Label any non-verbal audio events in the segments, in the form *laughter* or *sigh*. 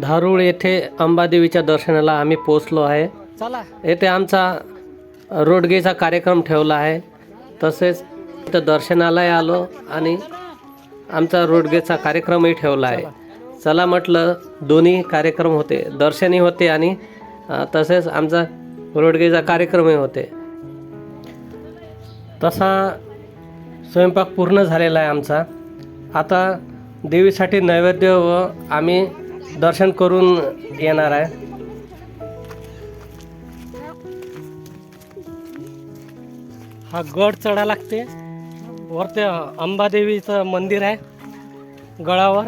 धारूळ येथे अंबादेवीच्या दर्शनाला आम्ही पोचलो आहे. चला. येथे आमचा रोडगेचा कार्यक्रम ठेवला आहे. तसेच इथं दर्शनालाही आलो आणि आमचा रोडगेचा कार्यक्रमही ठेवला आहे. चला म्हटलं दोन्ही कार्यक्रम होते दर्शनही होते आणि तसेच आमचा रोडगेचा कार्यक्रमही होते. तसा स्वयंपाक पूर्ण झालेला आहे आमचा. आता देवीसाठी नैवेद्य व आम्ही दर्शन करून येणार आहे. हा गड चढा लागते. वर ते अंबादेवीचं मंदिर आहे. गडावर.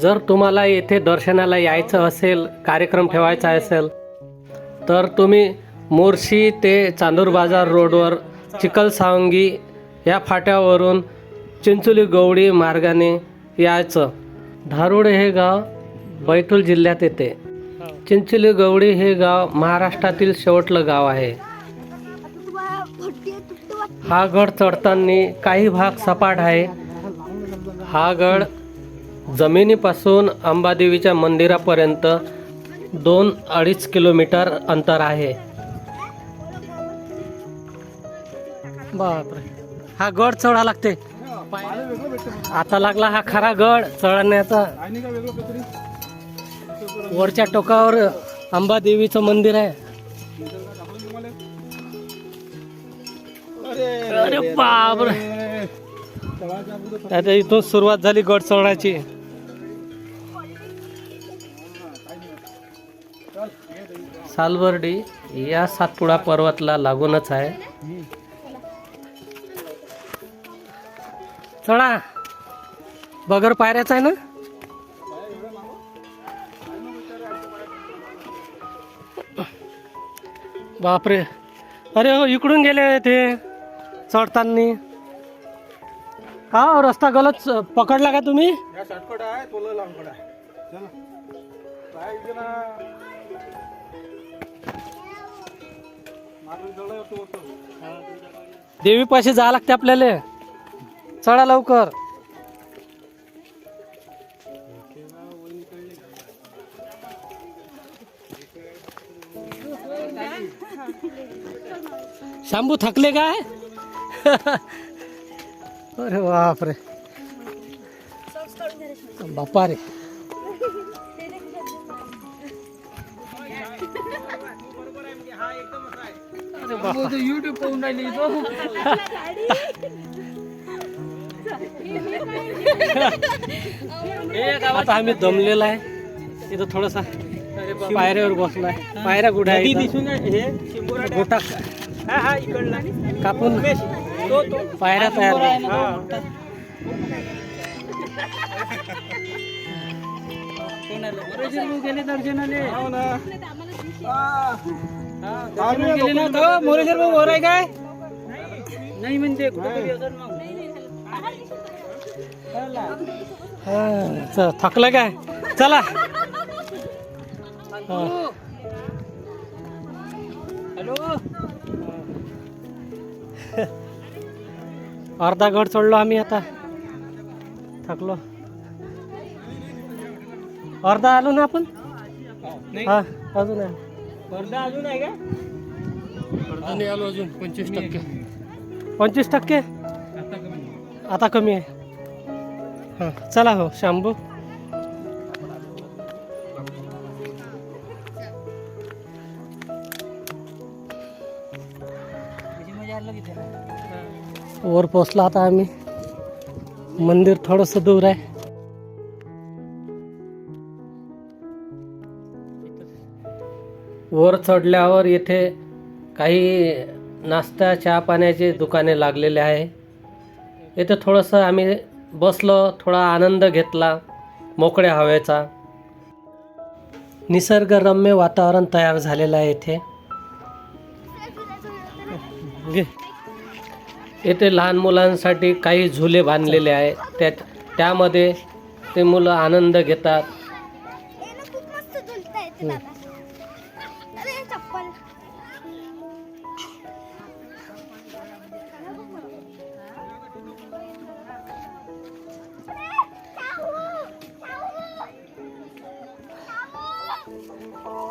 जर तुम्हाला येथे दर्शनाला यायचं असेल कार्यक्रम ठेवायचा असेल तर तुम्ही मोर्शी ते चांदूर बाजार रोडवर चिकलसावंगी या फाट्यावरून चिंचोली गवडी मार्गाने यायचं. धारुड हे गाव बैठूल जिल्ह्यात येते. चिंचोली गवडी हे गाव महाराष्ट्रातील शेवटलं गाव आहे. हा गड चढताना काही भाग सपाट आहे. हा गड जमिनीपासून अंबादेवीच्या मंदिरापर्यंत दोन अडीच किलोमीटर अंतर आहे. बापरे. हा गड चढा लागते. आता लागला हा खरा गड चढण्याचा वरच्या टोकावर अंबादेवीचं मंदिर आहे. अरे बापरे. आता इथून सुरुवात झाली गड चढायची सालबर्डी या सातपुडा पर्वतला लागूनच आहे. चढा बगर पायऱ्याच आहे ना? बापरे. अरे हो इकडून गेले ते चढताना. का हो, रस्ता गलत पकडला का तुम्ही? या शॉर्टकट आहे तुला लांबकट आहे. चला. काय इथे ना? मागं जवळ येतो होतो. देवीपाशी जावं लागते आपल्याला. चढा लवकर. शांबू थकले काय? *laughs* अरे बापरे. बापा. रे युट्यूब पाहून राहिली *laughs* *laughs* आता आम्ही दमलेला आहे. इथं थोडासा पायऱ्यावर बसलाय. पायऱ्या कुठे आहे इथं? गोटा. कापून. पायऱ्या तयार गेले दर्शनाले हो ना. गेले ना तो. मोरेश्वर भाऊ वर आहे काय? नाही. असेल मग. हा, थकलं काय? चला. हॅलो. *laughs* अर्धा गड चढलो आम्ही आता. थकलो. अर्धा आलो ना आपण? हा अजून आहे. वर्धा अजून आहे का? आलो अजून पंचवीस टक्के. पंचवीस टक्के? आता कमी आहे. हां चला हो शांबू वर पोचला आता आम्ही. मंदिर थोडंसं दूर आहे. वर चढल्यावर येथे काही नाश्ता चहा पाण्याचे दुकाने लागलेले आहे. येथे थोडंसं आम्ही बसलो थोडा आनंद घेतला मोकळ्या हवेचा. निसर्गरम्य वातावरण तयार झालेलं आहे येथे. येथे लहान मुलांसाठी काही झुले बांधलेले आहे त्या त्यामध्ये ते मुलं आनंद घेतात.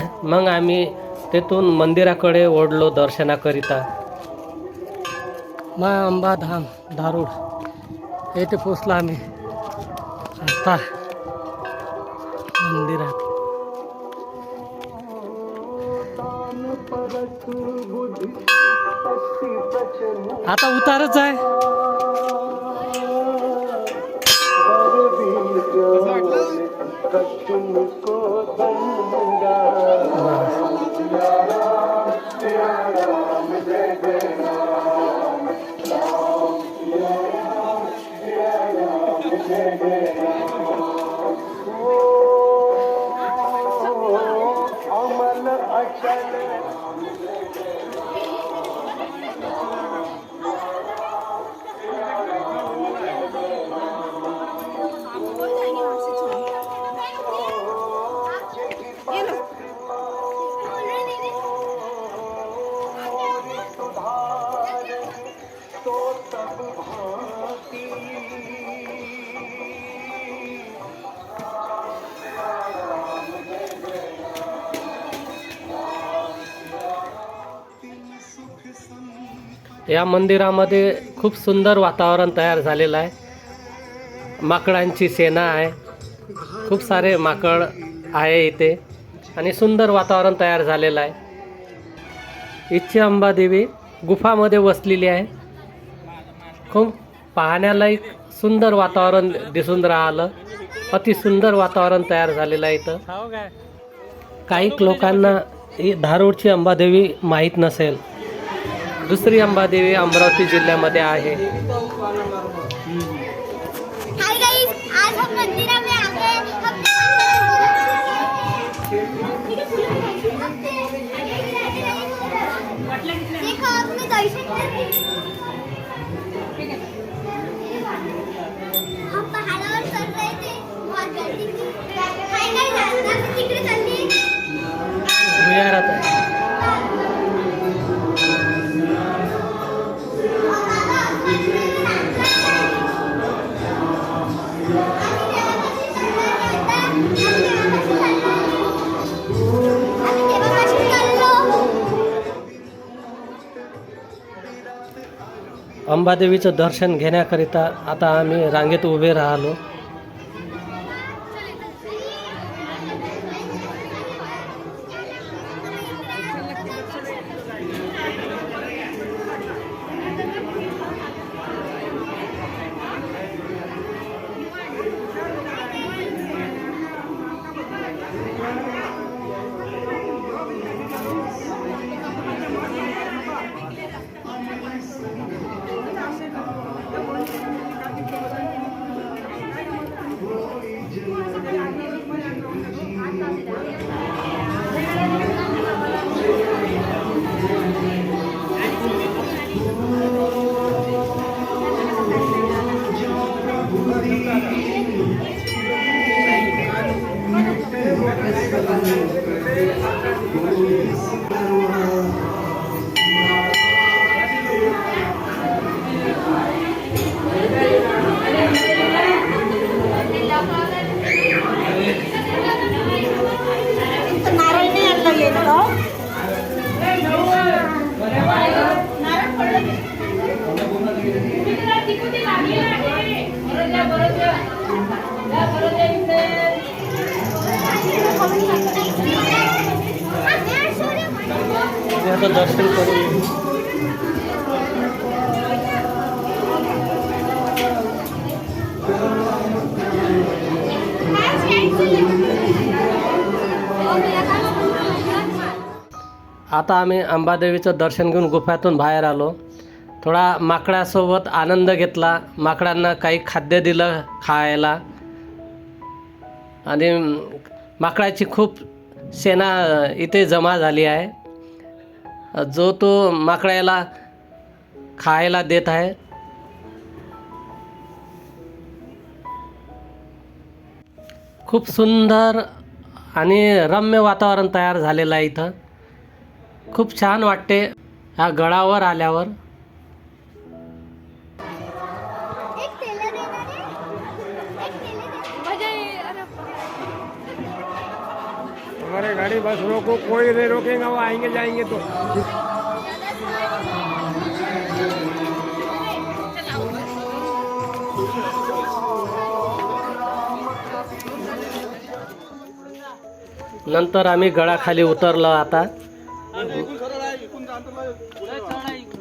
मग आम्ही तेथून मंदिराकडे ओढलो दर्शनाकरिता. मा अंबा धाम धारूड येथे पोचलो आम्ही. आता मंदिरात. आता उतारच आहे. या मंदिरामध्ये खूप सुंदर वातावरण तयार झालेलं आहे. माकडांची सेना आहे. खूप सारे माकड आहे इथे आणि सुंदर वातावरण तयार झालेलं आहे. इच्छा अंबादेवी गुफामध्ये वसलेली आहे. खूप पाहण्यालायक सुंदर वातावरण दिसून राहिलं. अति सुंदर वातावरण तयार झालेलं आहे इथं. काही लोकांना ही धारूरची अंबादेवी माहीत नसेल. दुसरी अंबादेवी अमरावती जिल्ह्यामध्ये आहे. अंबादेवीचं दर्शन घेण्याकरिता आता आम्ही रांगेत उभे राहिलो. मी दर्शन करून आता आम्ही अंबादेवीचं दर्शन घेऊन गुफातून बाहेर आलो. थोडा माकडासोबत आनंद घेतला. माकडांना काही खाद्य दिलं खायला. आणि माकडाची खूप सेना इथे जमा झाली आहे. जो तो माकडाला खायला देत आहे. खूप सुंदर आणि रम्य वातावरण तयार झालेलं आहे इथं. खूप छान वाटते ह्या गडावर आल्यावर. एक हमारे गाड़ी बस रोको कोई नहीं रोकेगा वो आएंगे जाएंगे तो। नंतर आम्ही गळाखाली उतरलो आता.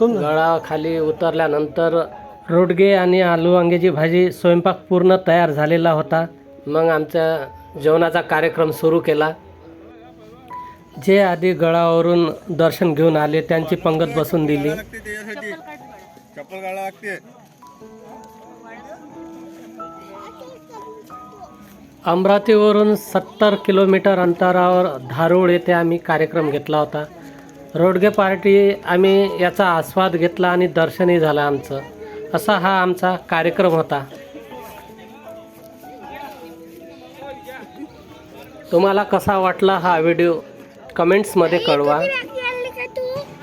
गळाखाली उतरल्यानंतर रोडगे आणि आलू वांग्याची भाजी स्वयंपाक पूर्ण तयार झालेला होता. मग आमच्या जेवणाचा कार्यक्रम सुरू केला. जे आधी गळावरून दर्शन घेऊन आले त्यांची पंगत बसून दिली. चप्पल काढा लागते. अमरावतीवरून सत्तर किलोमीटर अंतरावर धारूळ येथे आम्ही कार्यक्रम घेतला होता. रोडगे पार्टी आम्ही याचा आस्वाद घेतला आणि दर्शनही झालं आमचं. असा हा आमचा कार्यक्रम होता. तुम्हाला कसा वाटला हा व्हिडिओ? कमेंट्समध्ये कळवा.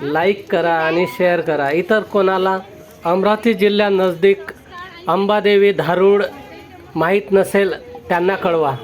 लाईक करा आणि शेअर करा. इतर कोणाला अमरावती जिल्ह्या नजदीक अंबादेवी धारूळ माहीत नसेल त्यांना कळवा.